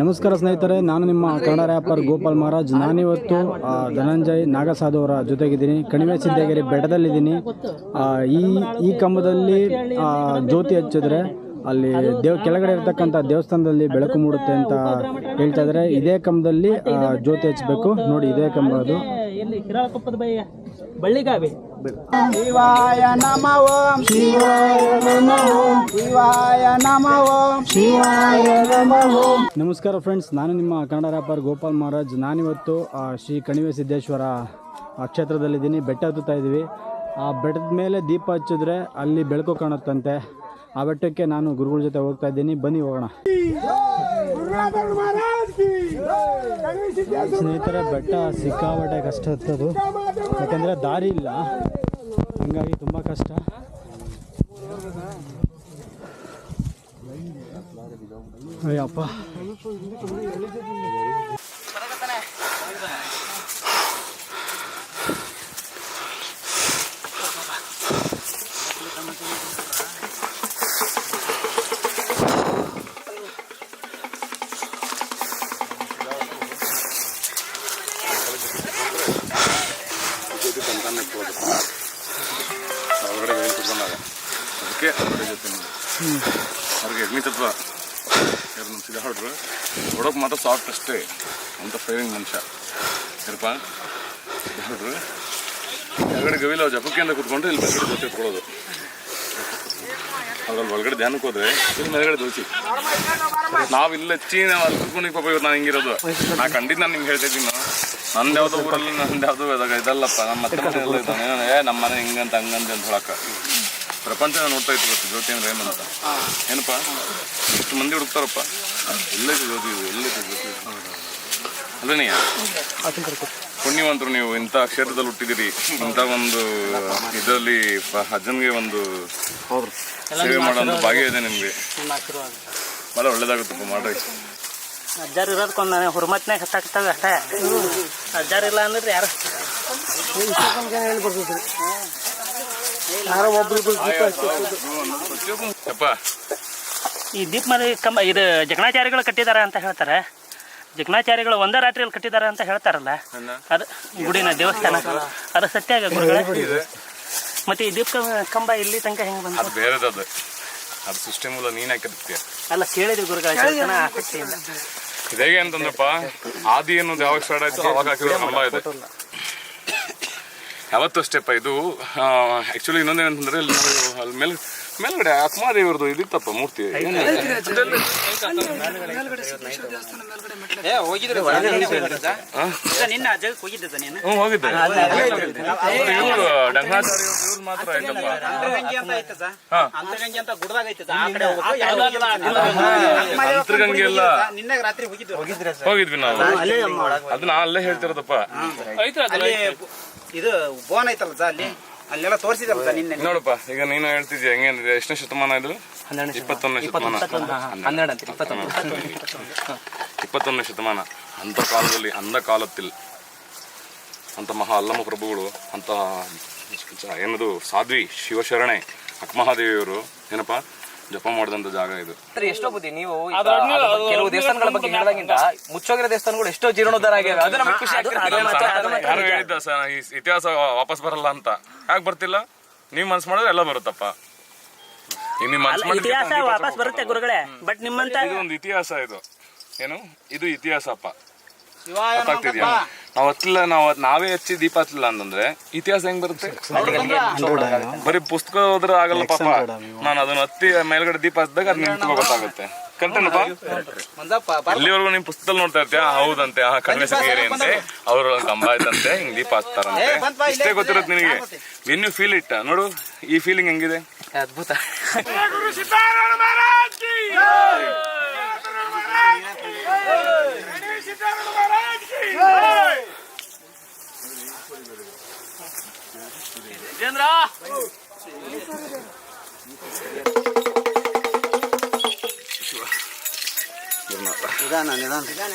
ನಮಸ್ಕಾರ ಸ್ನೇಹಿತರೆ, ನಾನು ನಿಮ್ಮ ಕನ್ನಡ ರ್ಯಾಪರ್ ಗೋಪಾಲ್ ಮಹಾರಾಜ್. ನಾನಿವತ್ತು ಧನಂಜಯ್ ನಾಗಸಾಧು ಅವರ ಜೊತೆಗಿದ್ದೀನಿ. ಕಣಿವೆ ಸಿದ್ದೇಗಿರಿ ಬೆಟ್ಟದಲ್ಲಿದ್ದೀನಿ. ಈ ಈ ಕಂಬದಲ್ಲಿ ಜ್ಯೋತಿ ಹಚ್ಚಿದ್ರೆ ಅಲ್ಲಿ ದೇವ್, ಕೆಳಗಡೆ ಇರ್ತಕ್ಕಂಥ ದೇವಸ್ಥಾನದಲ್ಲಿ ಬೆಳಕು ಮೂಡುತ್ತೆ ಅಂತ ಹೇಳ್ತಾ ಇದ್ದಾರೆ ಇದೇ ಕಂಬದಲ್ಲಿ ಜ್ಯೋತಿ ಹಚ್ಚಬೇಕು ನೋಡಿ, ಇದೇ ಕಂಬ ಅದು. ಎಲ್ಲಿ? ಕಿರಾಳಕೊಪ್ಪದ ಬೈ ಬಳ್ಳಿಗಾವಿ. ಶಿವಾಯ ನಮ ಓಂ ಶಿವಾಯ ನಮ ಓಂ. ಶಿವಾಯ ನಮ ಓಂ. ಶಿವಾಯ ನಮ ಓಂ. ನಮಸ್ಕಾರ ಫ್ರೆಂಡ್ಸ್ ನಾನು ನಿಮ್ಮ ಕನ್ನಡ ರ್ಯಾಪರ್ ಗೋಪಾಲ್ ಮಹಾರಾಜ್. ನಾನಿವತ್ತು ಆ, ಶ್ರೀ ಕಣಿವೆ ಸಿದ್ದೇಶ್ವರ ಆ, ಕ್ಷೇತ್ರದಲ್ಲಿದ್ದೀನಿ ಬೆಟ್ಟ ಹತ್ತುತ್ತಾ ಇದ್ದೀವಿ ಆ ಬೆಟ್ಟದ ಮೇಲೆ ದೀಪ ಹಚ್ಚಿದ್ರೆ ಅಲ್ಲಿ ಬೆಳಕು ಕಾಣುತ್ತಂತೆ. ಆ ಬೆಟ್ಟಕ್ಕೆ ನಾನು ಗುರುಗಳ ಜೊತೆ ಹೋಗ್ತಾ ಇದ್ದೀನಿ. ಬನ್ನಿ ಹೋಗೋಣ. ಸ್ನೇಹಿತರೆ ಬೆಟ್ಟ ಸಿಕ್ಕಾಬಟ್ಟೆ ಕಷ್ಟ ಹತ್ತದು ಯಾಕಂದ್ರೆ ದಾರಿ ಇಲ್ಲ. ಹಂಗಾಗಿ ತುಂಬ ಕಷ್ಟ. ಅಯ್ಯಪ್ಪ. ಅವ್ರಿಗೆ ಅಗ್ನಿ ನಮ್ಮ ನಿಮಿಷ ಹೊಡ್ರು ಹೊಡೋಕೆ ಮಾತ್ರ ಸಾಫ್ಟ್ ಅಷ್ಟೇ. ಅಂತ ಫೈರಿಂಗ್ ಮನುಷ್ಯ. ಏನಪ್ಪ? ಹೊಡ್ರು ಹೊರಗಡೆ ಗವಿಲ ಜಪಕ್ಕಿಂದ ಕುತ್ಕೊಂಡು ಇಲ್ಲಿ ಮೇಲ್ಗಡೆ ಜೊತೆ ಕೊಡೋದು ಅದ್ರಲ್ಲಿ ಒಳಗಡೆ ಧ್ಯಾನಕ್ಕೆ ಹೋದ್ರೆ ಇಲ್ಲಿ ಮೇಲ್ಗಡೆ ದೋಚಿ ನಾವು ಇಲ್ಲಿ ಹಚ್ಚಿ ನಾವು ಅಲ್ಲಿ ಕುತ್ಕೊಂಡು ಪಾಪ ಇವತ್ತು ನಾನು ಹಿಂಗಿರೋದು. ನಾ ಖಂಡಿತ ನಾನು ನಿಮ್ಗೆ ಹೇಳ್ತಾ ಇದ್ದೀನಿ. ನಂದು ಯಾವುದೋ ಊರಲ್ಲಿ ನಂದು ಯಾವುದೋ ಇದಲ್ಲಪ್ಪ, ನಮ್ಮ ಇದ್ದಾನೆ. ಏ ನಮ್ಮ ಮನೆ ಹಿಂಗಂತ ಹಂಗಂತ ಅಂತ ಹೇಳಕ್ಕ. ಪ್ರಪಂಚ ನೋಡ್ತಾ ಇತ್ತು ಗೊತ್ತು ಜ್ಯೋತಿ ಅಂದ್ರೆ ಏನಂತ? ಏನಪ್ಪ? ಎಷ್ಟು ಮಂದಿ ಹುಡುಕ್ತಾರಪ್ಪ. ಎಲ್ಲೈತೆ ಜ್ಯೋತಿ ಇದು ಎಲ್ಲೈತೆ ಜ್ಯೋತಿ. ಅಲ್ಲನೇ ಪುಣ್ಯವಂತರು ನೀವು ಇಂಥ ಕ್ಷೇತ್ರದಲ್ಲಿ ಹುಟ್ಟಿದಿರಿ ಇಂಥ ಒಂದು ಇದರಲ್ಲಿ ಪ- ಅಜ್ಜನ್ಗೆ ಒಂದು ಸೇವೆ ಮಾಡೋ ಭಾಗ್ಯ ಇದೆ ನಿಮಗೆ. ಭಾಳ ಒಳ್ಳೇದಾಗುತ್ತಪ್ಪ ಮಾಡ್ರಿ ಅಜ್ಜಾರ್ ಇರೋದಕ್ಕೊಂದು ಹುರ್ಮತ್ನಾಗ ಹತ್ತಾಗ್ತವೆ ಅಷ್ಟೇ. ಅಜ್ಜಾರ್ ಇಲ್ಲ ಅಂದ್ರೆ ಯಾರು? ಈ ದೀಪ ಮನೆ ಕಂಬ ಇದು ಜಗಣಾಚಾರ್ಯಗಳು ಕಟ್ಟಿದಾರ ಅಂತ ಹೇಳ್ತಾರೆ. ಜಗ್ನಾಚಾರಿಗಳು ಒಂದೇ ರಾತ್ರಿಯಲ್ಲಿ ಕಟ್ಟಿದಾರ ಅಂತ ಹೇಳ್ತಾರಲ್ಲ. ಅದು ಗುಡಿನ ದೇವಸ್ಥಾನ. ಅದು ಸತ್ಯ ಆಗ ಗುರುಗಳೇ. ಮತ್ತೆ ಈ ದೀಪ ಕಂಬ- ಇಲ್ಲಿ ತನಕ ಹೆಂಗೆ ಬಂತು? ಅದು ಬೇರೆದದು ಅದು. ಸೃಷ್ಟಿ ಮೂಲ ನೀನ್ ಹಾಕಿರ್ತೀಯ. ಅಲ್ಲ ಕೇಳಿದ್ವಿ ಗುರುಗಳ ಕೆಲಸನ ಆಸಕ್ತಿಯಿಂದ. ಇದು ಹೇಗೆ ಅಂತಂದ್ರಪ್ಪ ಆದಿ ಅನ್ನೋದು ಯಾವಾಗ ಸ್ಟಾರ್ಟ್ ಆಯ್ತು ಅವಾಗ ಹಾಕಿರೋ ಕಂಬ ಇದೆ. ಯಾವತ್ತೂ ಅಷ್ಟೇಪ್ಪ ಇದು ಆಕ್ಚುಲಿ ಇನ್ನೊಂದೇನಂತಂದ್ರೆ ನಾವು ಅಲ್ಲಿ ಮೇಲೆ ಮೇಲ್ಗಡೆ ಆತ್ಮಾದೇವ್ರದ್ದು ಇದಿತ್ತಪ್ಪ ಮೂರ್ತಿ. ಹ್ಞೂ ಹೋಗಿದ್ದೆ. ಇವರು ಡಂಗಾಚಾರ್ಯ ಇವ್ರು ಮಾತ್ರ ಇಲ್ಲಪ್ಪ. ಅಂತರ್ಗಂಗೆ ಎಲ್ಲ. ಹೋಗಿದ್ವಿ ನಾವು. ಅದನ್ನ ಅಲ್ಲೇ ಹೇಳ್ತಿರೋದಪ್ಪ. ಅಲ್ಲಿ ಇದು ಬೋನ್ ಐತಲ್ಲ ಜಾಲಿ ಅಲ್ಲೆಲ್ಲ ತೋರಿಸಿದಲ್ಲ ನಿನ್ನೆ. ನೋಡಪ್ಪ ಈಗ ನೀನು ಹೇಳ್ತಿದ್ಯ ಹೆಂಗೆ ಎಷ್ಟನೇ ಶತಮಾನ ಇದು? ಇಪ್ಪತ್ತೊಂದನೇ ಶತಮಾನ. ಹನ್ನೆರಡು ಅಂತ ಇಪ್ಪತ್ತೊಂದನೇ ಶತಮಾನ. ಅಂಥ ಕಾಲದಲ್ಲಿ ಅಂಧ ಕಾಲತ್ತಿಲ್ ಅಂತ ಮಹಾ ಅಲ್ಲಮ ಪ್ರಭುಗಳು ಅಂತಹ ಏನದು ಸಾಧ್ವಿ ಶಿವಶರಣೆ ಅಕ್ಮಹಾದೇವಿಯವರು ಏನಪ್ಪಾ? ಜಪ ಮಾಡಿದಂತ ಜಾಗ ಇದು. ಅಂದ್ರೆ ಎಷ್ಟೋ ಬುದ್ಧಿ ನೀವು ಈಗ ಅದ್ರ ಬಗ್ಗೆ ಕೆಲವು ದೇವಸ್ಥಾನಗಳ ಬಗ್ಗೆ ಹೇಳಿದಾಗಿಂದ ಮುಚ್ಚೋಗಿರೋ ದೇವಸ್ಥಾನಗಳು ಎಷ್ಟೋ ಜೀರ್ಣೋದ್ಧಾರ ಆಗ್ಯಾವೆ. ಅದು ನಮಗೆ ಖುಷಿ ಆಗ್ತಿರ್ತದೆ. ಯಾರು ಹೇಳಿದ್ದ ಈ ಇತಿಹಾಸ ವಾಪಸ್ ಬರಲ್ಲ ಅಂತ? ಯಾಕೆ ಬರ್ತಿಲ್ಲ? ನೀವ್ ಮನ್ಸು ಮಾಡಿದ್ರೆ ಎಲ್ಲ ಬರುತ್ತಪ್ಪ. ಈಗ ನೀವು ಮನ್ಸು ಮಾಡಿದ್ರೆ ಇತಿಹಾಸ ವಾಪಸ್ ಬರುತ್ತೆ ಗುರುಗಳೇ ಬಟ್ ನಿಮ್ಮಂತ ಇದು ಒಂದು ಇತಿಹಾಸ ಇದು. ಏನು? ಇದು ಇತಿಹಾಸಪ್ಪ. ಗೊತ್ತಾಗ್ತಿದ್ಯಾ? ನಾವ್ ಹತ್ತಿಲ್ಲ ನಾವು ನಾವೇ ಹಚ್ಚಿ ದೀಪ ಹತ್ತಿಲ್ಲ ಅಂತಂದ್ರೆ ಇತಿಹಾಸ ಹೆಂಗ್ ಬರುತ್ತೆ? ಬರೀ ಪುಸ್ತಕ ಹೋದ್ರೆ ಆಗಲ್ಲ ಪಾಪ. ನಾನು ಅದನ್ನ ಹತ್ತಿ ಮೇಲ್ಗಡೆ ದೀಪ ಹಚ್ಚಿದಾಗ ಅದ್ ನಿಂತ್ಕೋಬೇಕಾಗುತ್ತೆ ಗೊತ್ತಾಗುತ್ತೆ. ಕರೆಕ್ಟೇನಪ್ಪ ಇಲ್ಲಿವರೆಗೂ ನಿಮ್ ಪುಸ್ತಕದಲ್ಲಿ ನೋಡ್ತಾ ಇರ್ತೀಯ? ಹೌದಂತೆ. ಆ ಕಣ್ಣ ಸಿಗೇರಿ ಅಂತೆ ಅವ್ರ ಕಂಬ ಆಯ್ತಂತೆ ಹಿಂಗ್ ದೀಪ ಹಚ್ತಾರಂತೆ. ಇಷ್ಟೇ ಗೊತ್ತಿರುತ್ತೆ ನಿನಗೆ. ವೆನ್ ಯು ಫೀಲ್ ಇಟ್ ನೋಡು ಈ ಫೀಲಿಂಗ್ ಹೆಂಗಿದೆ? ಅದ್ಭುತ. నిదాన నిదాన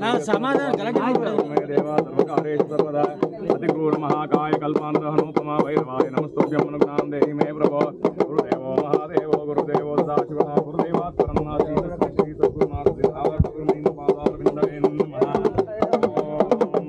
ನಾ ಸಮಾಧಾನ ಅತಿಕ್ರೂಢ ಮಹಾಕಾಯ ಕಲ್ಪಾಂತರ ಹನುಪಮ ವೈರವಾಯ ನಮಸ್ತುಭ್ಯಂ ಅನುಜ್ಞಾಂ ದೇಹಿ ಮೇ ಪ್ರಭೋ ಗುರುದೇವೋ ಮಹಾದೇವೋ ಗುರುದೇವೋ ಸದಾಶಿವ ಗುರುದೇವಾತ್ಮರನ್ನಾಸಿ ಶ್ರೀ ಸದ್ಗುರುನಾಥ ಸಿದ್ಧಾವರ ಗುರುಮೀಂದ್ರ ಪಾದಾರವಿಂದವೇ ನಮಃ ಓಂ.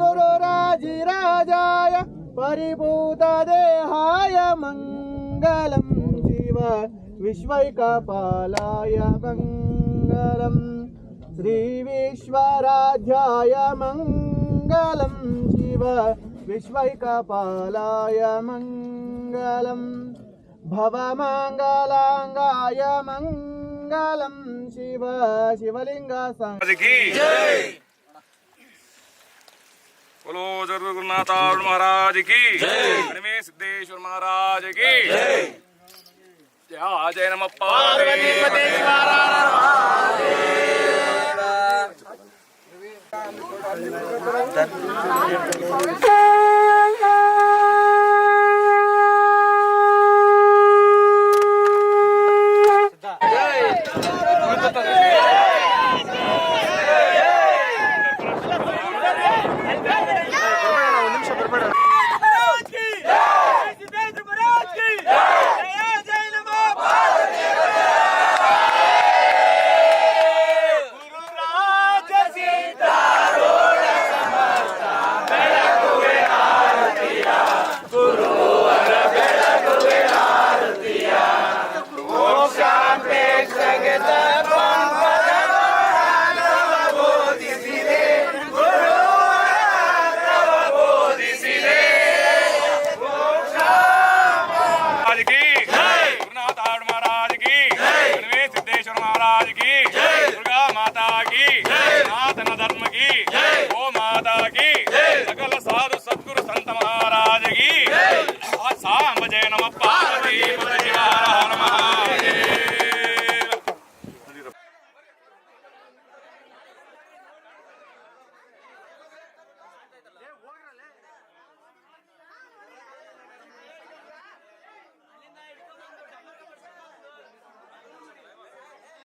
गुरुराजिराजाय परिभूतदेहाय मङ्गलं शिव विश्वैकपालाय मङ्गलं श्रीविश्वराध्याय मङ्गलं शिव विश्वैकपालाय मङ्गलं భవమంగళంగాయ మంగళం శివ శివలింగ సంగకి बोलो महाराज की। जय। सिद्धेश्वर महाराज की। जय। जय नम पार्वती। महाराज।